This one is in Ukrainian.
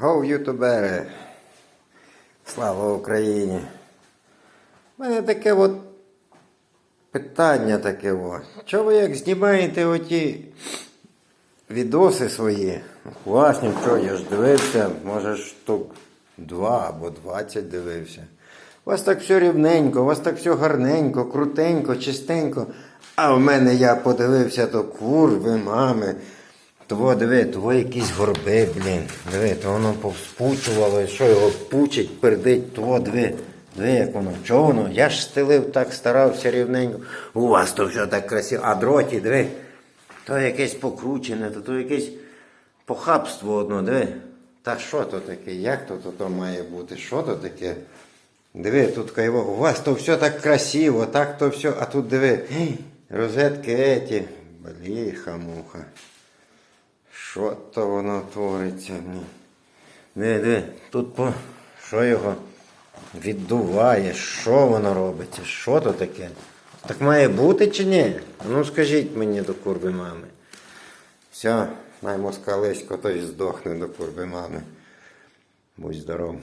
Гоу, ютубери! Слава Україні! У мене таке от питання таке. Чого ви як знімаєте оті відоси свої? Класні, що я ж дивився, може штук два або двадцять дивився. У вас так все рівненько, у вас так все гарненько, крутенько, чистенько. А в мене я подивився, то курви, мами. Того, диви, того якісь горби, блін. Диви, то воно повспучувало, що його пучить, пердить, того, диви. Диви, як воно, чого воно? Я ж стелив так, старався рівненько. У вас то все так красиво. А дроті, диви. То якесь покручене, то, то якесь похабство одно, диви. Та що то таке? Як то, то, то має бути? Що то таке? Диви, тут кайво. У вас то все так красиво, так то все, а тут диви. Розетки еті. Бліха муха. Що то воно твориться? Диви, тут по. Що його віддуває? Що воно робиться? Що то таке? Так має бути чи ні? Ну скажіть мені до курби мами. Все, най то й здохне до курби мами. Будь здоров.